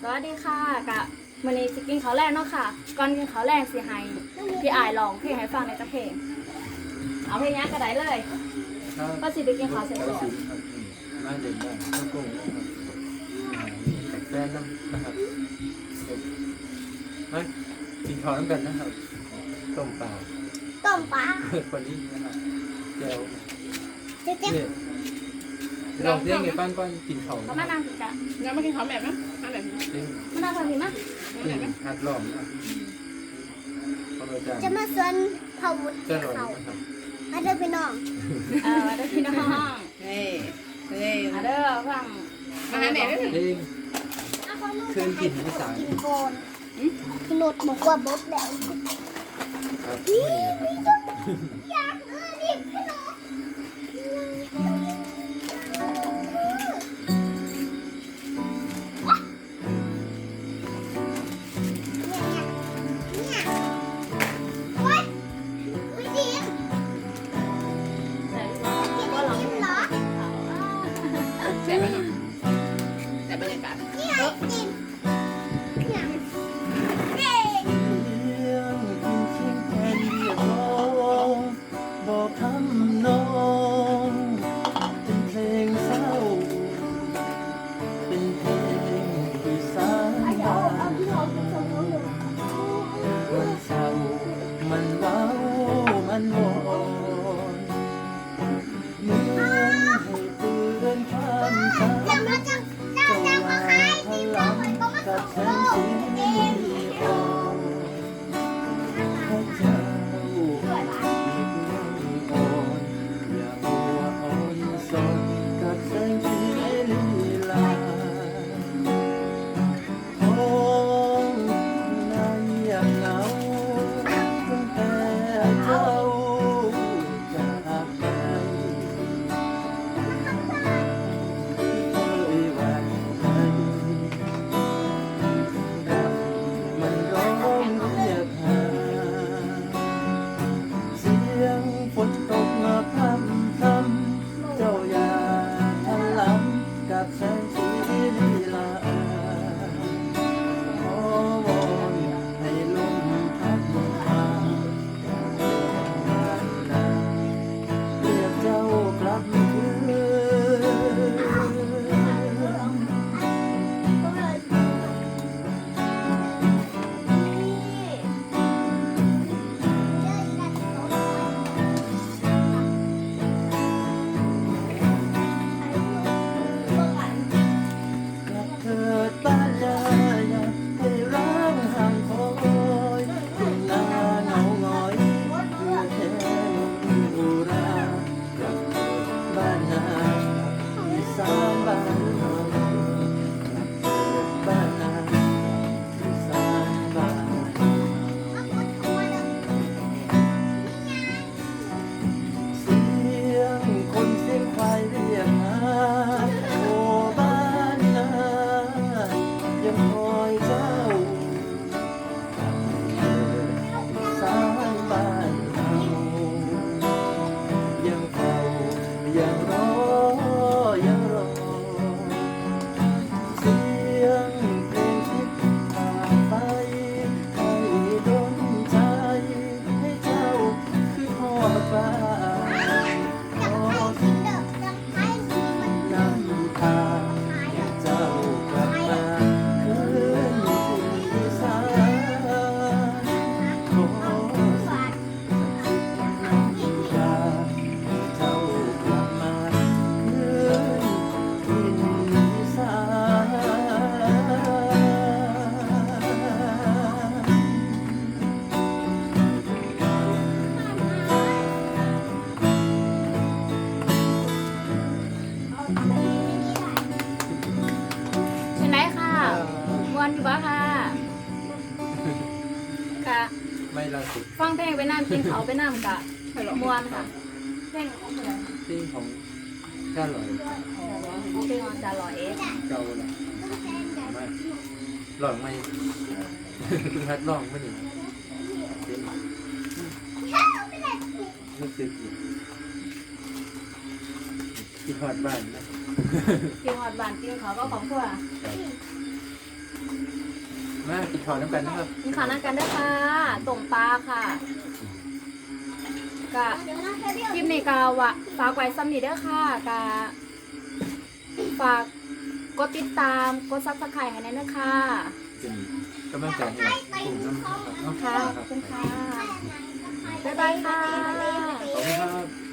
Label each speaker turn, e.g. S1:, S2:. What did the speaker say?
S1: สวัสดีค่ะกะมื้อนี้สิกินข้าวแรกเนาะค่ะ ก่อนกินข้าวแรกสิให้พี่อายร้องเพลงให้ฟังในจักเพลงเอาเพลงนี้ก็ได้เลย
S2: ครับ
S1: ก็สิได้กินข้าวเสร็จ
S2: ก็
S1: ก่อน
S2: สิครับอืมมาเด่นบ้านข้าวกุ้งนะครับอ่ามีกับแฟนน้ำนะครับมากินข้าวน้ำกันนะครับต้มปลา
S3: ต้มปลา
S2: คนนี้นะครับแก้ว
S3: เจ๊เจ๊
S2: เนี่ย ลองเพลงไงบ้านก่อนกินข้าว
S1: ก็มานั่งสิจ้ะ
S4: ยังไม่กินข้าวแบบมั้ยข้าวแบบนี้
S2: เพลง
S1: มานั่งฟังสิมา
S2: เพลงหัดร้องนะครับพระอาจารย์
S3: จะมาสวนเผาบุญ
S2: จะร้อง
S3: เขา
S2: นะครับ
S3: มาเด้อพี่น้อง
S1: เออเด้อพี่น้อง
S4: เฮ้ยเฮ้ย
S1: อะเด้อฟัง
S4: มาหาแม่ด้วย
S2: เพลงคืนกินอีสาน
S3: กินโกนพี่นุชบอกว่าบดแล้ว
S2: ครับนี่นะครับ
S3: อย
S1: แซ่
S4: บไห
S3: อ
S2: ง
S3: ข
S2: ไม่ล่าสุด
S1: ฟังเพลงไปน้ำกินเขาวไปน้ำกะมวนค่ะเพลงของเพลง
S2: ที่ของก้าลอย
S1: ของเพลงของจาลอยเอส
S2: เก่าละมาหลองไม่คุณพัดลองไม่หนิรู้สึกอยู่คิดฮอดบ้านนะ
S1: กินหอดบานกินเขาวก็ของพวก
S2: ครับ
S5: มากินข้าวน้ำกันนะครับ
S1: กินข้าวนั่งกันด้วยค่ะต้มปลาค่ะกะ
S3: เดี๋ยวนะแค่เดียว
S1: คลิปนี้ก็วะฝากไว้ซ้ำนี้เด้อค่ะกะฝากกดติดตามกดซับสไครต์ให้แน่นะคะ
S5: เป็นกำลังใจให้กลุ่มน้ำนะครับเนาะ
S1: ค่ะขอบคุณค่ะ
S3: แค่ไหนก็ใคร
S1: บ๊ายบายค่ะ
S5: ขอบคุณครับ